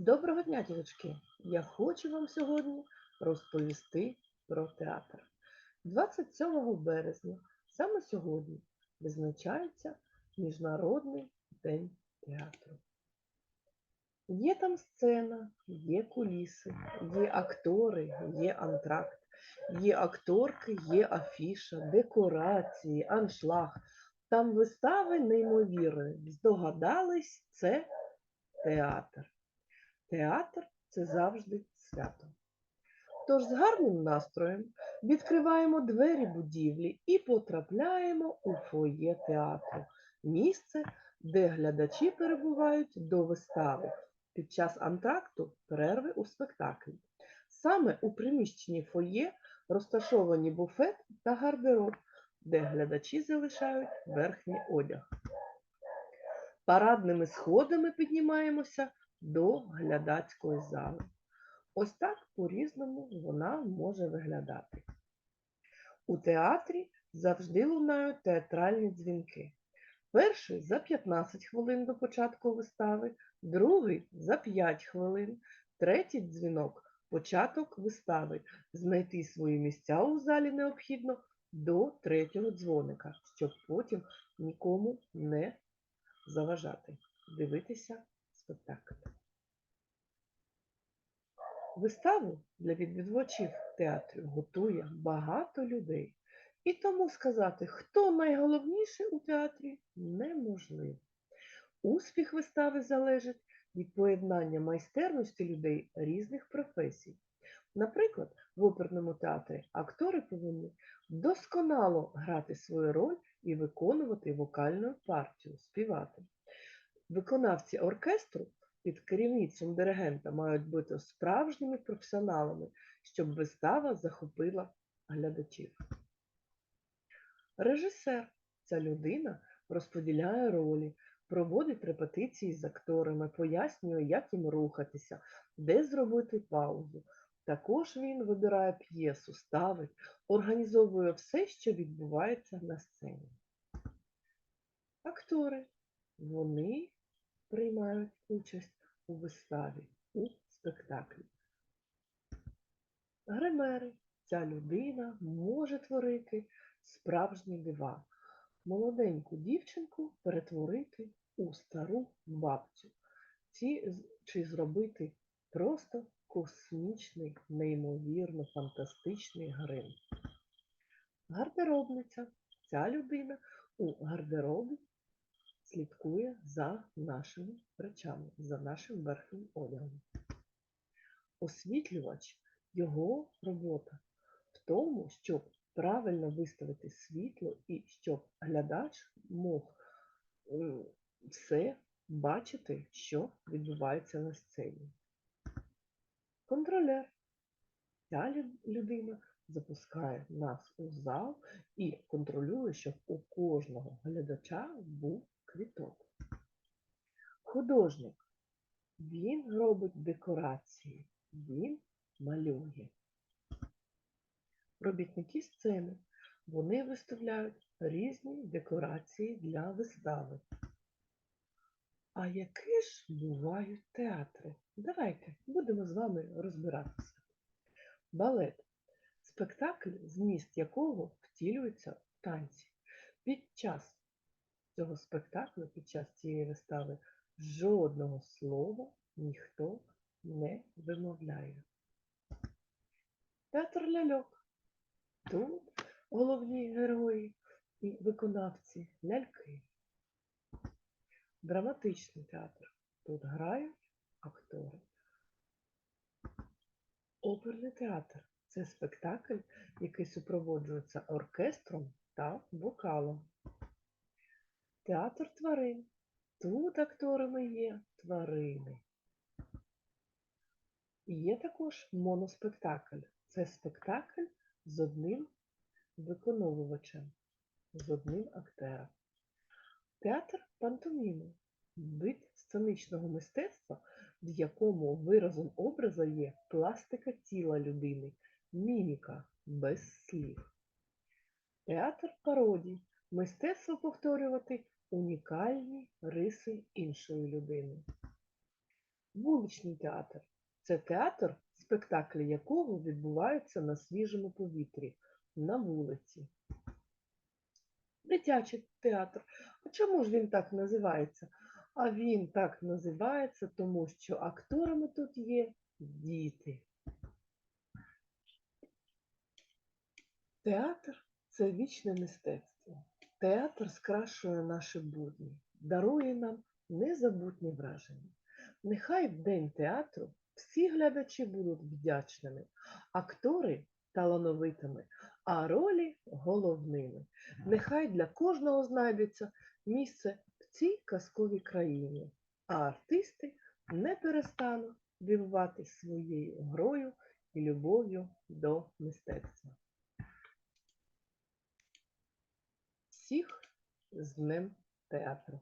Доброго дня, діточки! Я хочу вам сьогодні розповісти про театр. 27 березня, саме сьогодні, визначається Міжнародний день театру. Є там сцена, є куліси, є актори, є антракт, є акторки, є афіша, декорації, аншлаг. Там вистави неймовірні. Здогадались, це театр. Театр це завжди свято. Тож з гарним настроєм відкриваємо двері будівлі і потрапляємо у фоє театру, місце, де глядачі перебувають до вистави під час антракту перерви у спектаклі. Саме у приміщенні фоє розташовані буфет та гардероб, де глядачі залишають верхній одяг. Парадними сходами піднімаємося до глядацької зали. Ось так по-різному вона може виглядати. У театрі завжди лунають театральні дзвінки. Перший за 15 хвилин до початку вистави, другий за 5 хвилин, третій дзвінок початок вистави. Знайти свої місця у залі необхідно до третього дзвоника, щоб потім нікому не заважати. Дивитися спектакль. Виставу для відвідувачів театру готує багато людей. І тому сказати, хто найголовніший у театрі, неможливо. Успіх вистави залежить від поєднання майстерності людей різних професій. Наприклад, в оперному театрі актори повинні досконало грати свою роль і виконувати вокальну партію, співати. Виконавці оркестру під керівництвом диригента мають бути справжніми професіоналами, щоб вистава захопила глядачів. Режисер ця людина розподіляє ролі, проводить репетиції з акторами, пояснює, як їм рухатися, де зробити паузу. Також він вибирає п'єсу, ставить, організовує все, що відбувається на сцені. Актори. Вони приймають участь у виставі, у спектаклі. Гримери. Ця людина може творити справжні дива. Молоденьку дівчинку перетворити у стару бабцю. Ці, чи зробити просто космічний, неймовірно фантастичний грим. Гардеробниця. Ця людина у гардеробі слідкує за нашими речами, за нашим верхнім одягом. Освітлювач його робота в тому, щоб правильно виставити світло і щоб глядач мог все бачити, що відбувається на сцені. Контролер. Ця людина запускає нас у зал і контролює, щоб у кожного глядача був квіток. Художник. Він робить декорації, він малює. Робітники сцени. Вони виставляють різні декорації для вистави. А які ж бувають театри? Давайте будемо з вами розбиратися. Балет спектакль, зміст якого втілюється в танці. Під час цього спектаклю, під час цієї вистави, жодного слова ніхто не вимовляє. Театр ляльок. Тут головні герої і виконавці ляльки. Драматичний театр. Тут грають актори. Оперний театр це спектакль, який супроводжується оркестром та вокалом. Театр тварин. Тут акторами є тварини. Є також моноспектакль. Це спектакль з одним виконувачем, з одним актером. Театр пантоміми вид сценичного мистецтва, в якому виразом образа є пластика тіла людини, міміка без слів. Театр пародій мистецтво повторювати унікальні риси іншої людини. Вуличний театр це театр, спектаклі якого відбуваються на свіжому повітрі, на вулиці. Дитячий театр. А чому ж він так називається? А він так називається, тому що акторами тут є діти. Театр це вічне мистецтво. Театр скрашує наші будні, дарує нам незабутні враження. Нехай в день театру всі глядачі будуть вдячними, актори талановитими, а ролі головними. Нехай для кожного знайдеться місце в цій казковій країні, а артисти не перестануть дивувати своєю грою і любов'ю до мистецтва. Всіх з Днем театру!